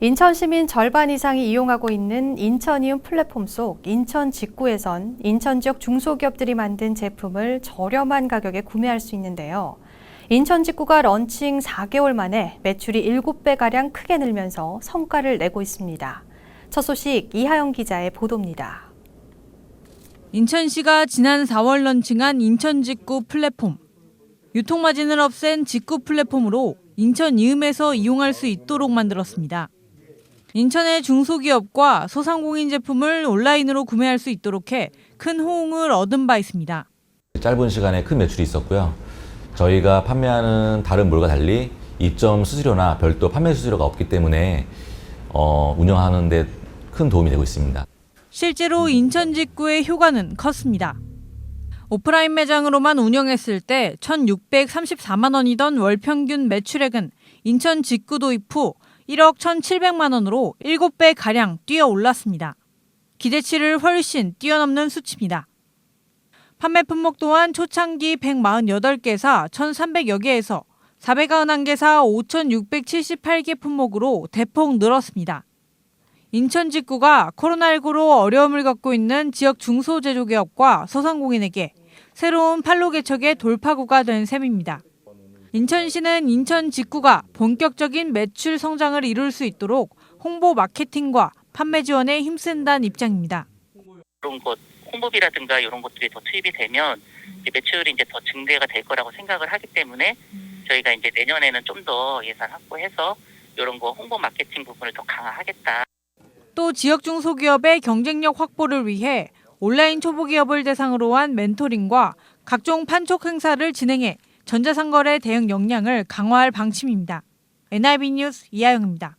인천 시민 절반 이상이 이용하고 있는 인천이움 플랫폼 속 인천 직구에선 인천 지역 중소기업들이 만든 제품을 저렴한 가격에 구매할 수 있는데요. 인천 직구가 런칭 4개월 만에 매출이 7배가량 크게 늘면서 성과를 내고 있습니다. 첫 소식 이하영 기자의 보도입니다. 인천시가 지난 4월 런칭한 인천 직구 플랫폼. 유통마진을 없앤 직구 플랫폼으로 인천 이음에서 이용할 수 있도록 만들었습니다. 인천의 중소기업과 소상공인 제품을 온라인으로 구매할 수 있도록 해 큰 호응을 얻은 바 있습니다. 짧은 시간에 큰 매출이 있었고요. 저희가 판매하는 다른 물과 달리 입점 수수료나 별도 판매 수수료가 없기 때문에 어, 운영하는 데 큰 도움이 되고 있습니다. 실제로 인천 직구의 효과는 컸습니다. 오프라인 매장으로만 운영했을 때 1,634만 원이던 월 평균 매출액은 인천 직구 도입 후 1억 1,700만 원으로 7배 가량 뛰어 올랐습니다. 기대치를 훨씬 뛰어넘는 수치입니다. 판매 품목 또한 초창기 148개사 1,300여 개에서 491개사 5,678개 품목으로 대폭 늘었습니다. 인천 직구가 코로나19로 어려움을 겪고 있는 지역 중소제조기업과 소상공인에게 새로운 판로 개척의 돌파구가 된 셈입니다. 인천시는 인천 직구가 본격적인 매출 성장을 이룰 수 있도록 홍보 마케팅과 판매 지원에 힘쓴다는 입장입니다. 이런 것 홍보비라든가 이런 것들이 더 투입이 되면 이제 매출이 이제 더 증대가 될 거라고 생각을 하기 때문에 저희가 이제 내년에는 좀 더 예산 확보해서 이런 거 홍보 마케팅 부분을 더 강화하겠다. 또 지역 중소기업의 경쟁력 확보를 위해 온라인 초보기업을 대상으로 한 멘토링과 각종 판촉 행사를 진행해 전자상거래 대응 역량을 강화할 방침입니다. NIB 뉴스 이하영입니다.